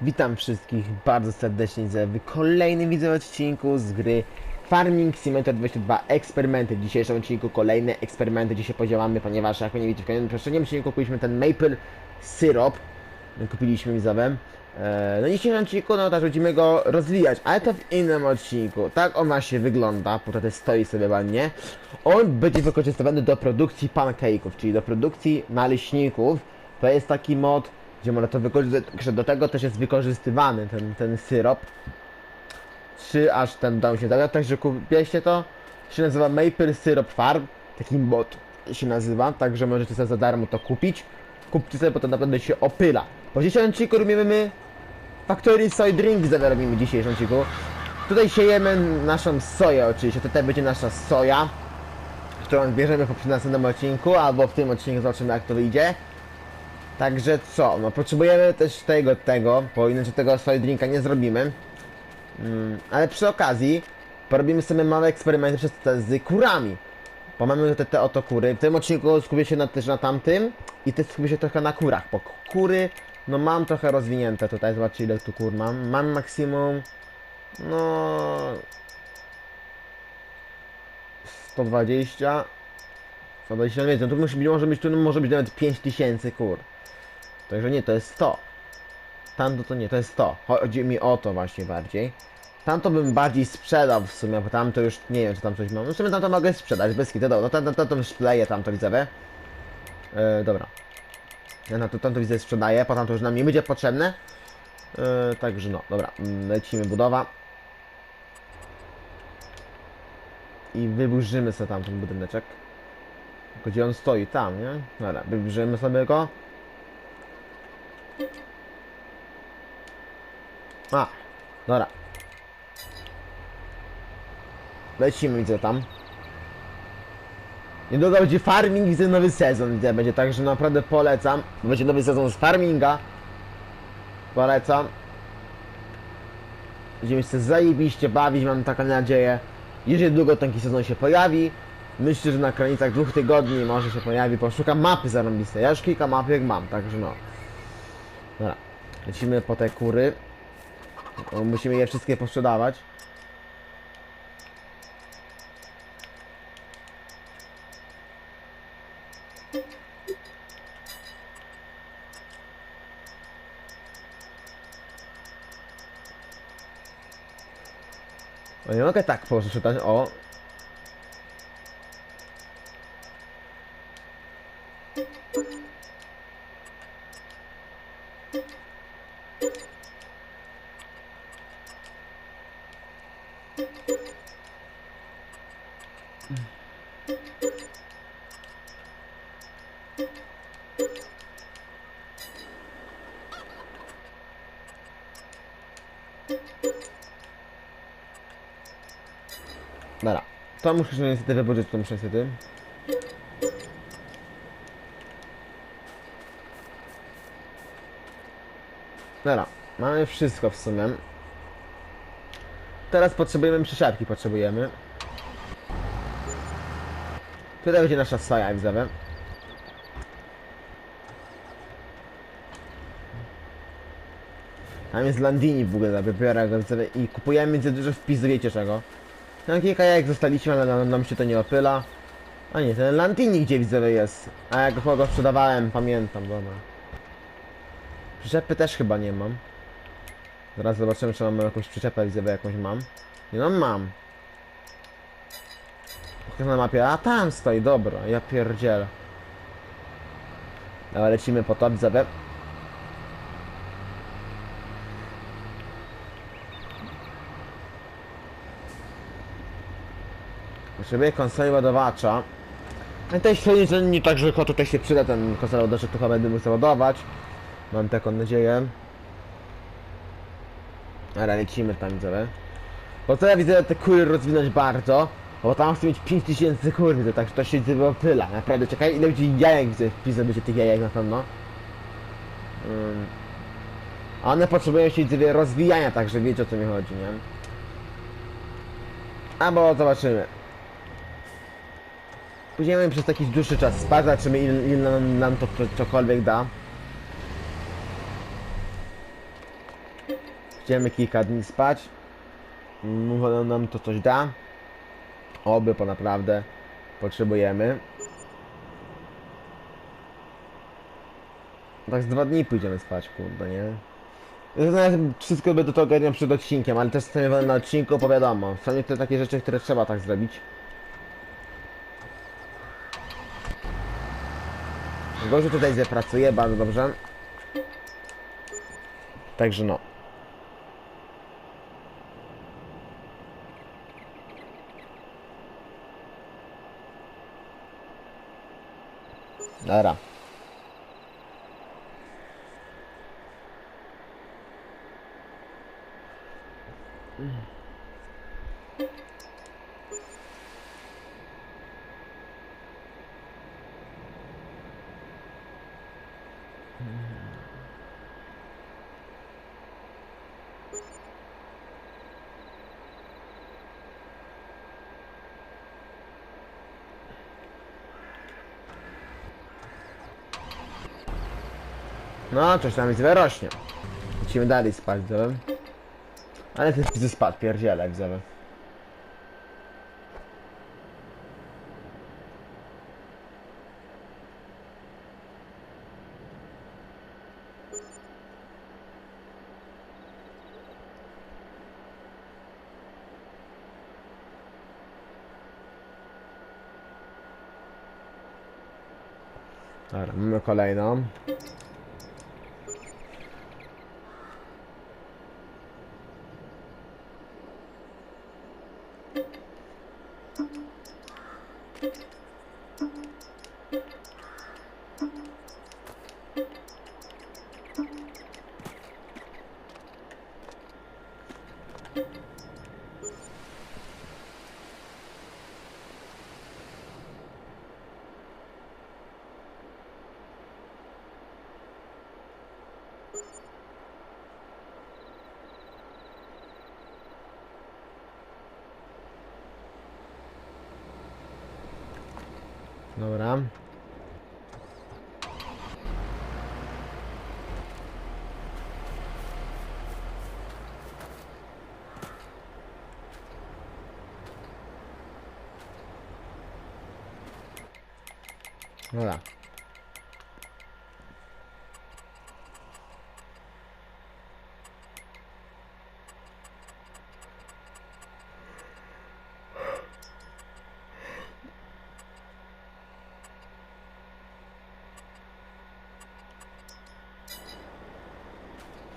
Witam wszystkich bardzo serdecznie w kolejnym widzę odcinku z gry Farming Simulator 22 Eksperymenty. W dzisiejszym odcinku kolejne eksperymenty dzisiaj podziałamy, ponieważ jak nie widzicie w kolejnym poprzednim odcinku kupiliśmy ten Maple Syrup. Kupiliśmy widzowem. Eee, no w dzisiejszym odcinku no też będziemy go rozwijać, ale to w innym odcinku. Tak on właśnie wygląda, tutaj stoi sobie ładnie. On będzie wykorzystywany do produkcji pancake'ów, czyli do produkcji naleśników. To jest taki mod, gdzie można to wykorzystać, że do tego też jest wykorzystywany ten, ten syrop. Czy aż ten dał się zagrać, także kupiliście to. Się nazywa Maple Syrup Farm, taki mod się nazywa, także możecie sobie za darmo to kupić. Kupcie sobie, bo to naprawdę się opyla. Po dzisiejszym odcinku robimy Factory Soy Drink zarobimy w dzisiejszym odcinku. Tutaj siejemy naszą soję oczywiście, tutaj będzie nasza soja, którą bierzemy po następnym odcinku, albo w tym odcinku zobaczymy jak to wyjdzie. Także co, no potrzebujemy też tego, tego, bo inaczej tego soy drinka nie zrobimy. Mm, ale przy okazji porobimy sobie małe eksperymenty przez te z kurami. Bo mamy te, te oto kury. W tym odcinku skupię się na, też na tamtym i też skupię się trochę na kurach, bo kury, no mam trochę rozwinięte tutaj, zobaczcie ile tu kur mam. Mam maksimum, no... 120 120 więcej, no tu musi być, może być, tu może być nawet 5000 kur. Także nie, to jest 100. Tamto to nie, to jest 100. Chodzi mi o to właśnie bardziej. Tamto bym bardziej sprzedał w sumie, bo tam to już nie wiem, czy tam coś mam. No w sumie tam to mogę sprzedać, bez kitu. No tam, tam, tam to szpleję, tam to widzę. E, dobra. Ja na to tam to widzę sprzedaję, potem to już nam nie będzie potrzebne. E, także no, dobra, mm, lecimy budowa. I wyburzymy sobie tam ten budyneczek. Gdzie on stoi? Tam, nie? Dobra, wyburzymy sobie go. A, dobra. Lecimy, widzę tam. Niedługo będzie farming, widzę nowy sezon, widzę, będzie także naprawdę polecam. Będzie nowy sezon z farminga. Polecam. Będziemy się zajebiście bawić, mam taką nadzieję. Jeżeli długo taki sezon się pojawi, myślę, że na granicach dwóch tygodni może się pojawi. Poszukam mapy zarąbiste. Ja już kilka mapek mam, także no. Dobra, lecimy po te kury. Musimy je wszystkie posprzedawać. O, nie mogę tak posprzedać, o. Dobra. To muszę że niestety to muszę niestety. Dobra, mamy wszystko w sumie. Teraz potrzebujemy przyczepki, potrzebujemy. Tutaj będzie nasza soja, widzowie. Tam jest Landini w ogóle, wybiorę go i kupujemy za dużo wpisu, wiecie czego. No kilka jajek zostaliśmy, ale nam, nam się to nie opyla. A nie, ten Landini gdzie widzowie jest. A jak go sprzedawałem, pamiętam, dobra. Przyczepy też chyba nie mam. Zaraz zobaczymy, czy mam jakąś przyczepę widzowie, jakąś mam. Nie no, mam. Pokaż na mapie, a tam stoi, dobra, ja pierdzielę. Dobra, lecimy po to, widzowie. Potrzebuję konsoli ładowacza. No średni, że nie tak, że tylko tutaj się przyda ten konsola ładowacz, to chyba będę musiał ładować. Mam taką nadzieję. Ale lecimy tam widzowie. Bo co ja widzę te kury rozwinąć bardzo. Bo tam chcę mieć 5000 kur, widzę, tak że to się tylko pyla. Naprawdę, czekaj ile będzie jajek widzę, wpisy będzie tych jajek na pewno. Um. A one potrzebują się rozwijania, także wiecie o co mi chodzi, nie? Albo zobaczymy. Później przez jakiś dłuższy czas spać, zobaczymy ile, nam, nam to co- cokolwiek da. Chcemy kilka dni spać. Może nam to coś da. Oby, bo naprawdę potrzebujemy. Tak z dwa dni pójdziemy spać, kurde, nie? Nawet wszystko by do tego ogarniam przed odcinkiem, ale też sobie na odcinku, bo wiadomo, są niektóre takie rzeczy, które trzeba tak zrobić. Gorzej tutaj zapracuje, bardzo dobrze. Także no. Dobra. No, coś tam widzę rośnie. Lecimy dalej spać, widzowie. Ale ty widzę spadł, pierdziele, widzowie. Dobra, mamy kolejną. Dobra. Dobra.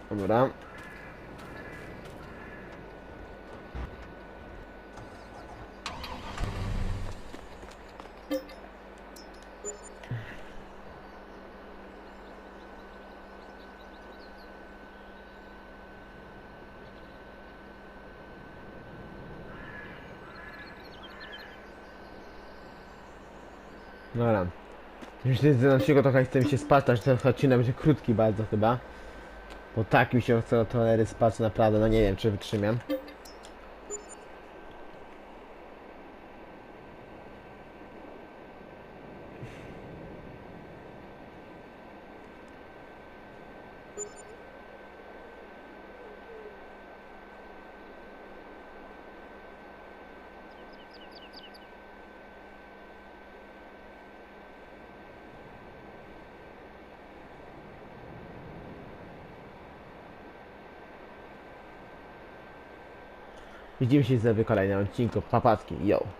Dobra. Dobra. Już z naszego trochę chce mi się spać, także ten odcinek będzie krótki bardzo chyba. Bo tak mi się chce o tolery spać naprawdę, no nie wiem czy wytrzymam. Widzimy się za kolejnym odcinku. Papatki, yo!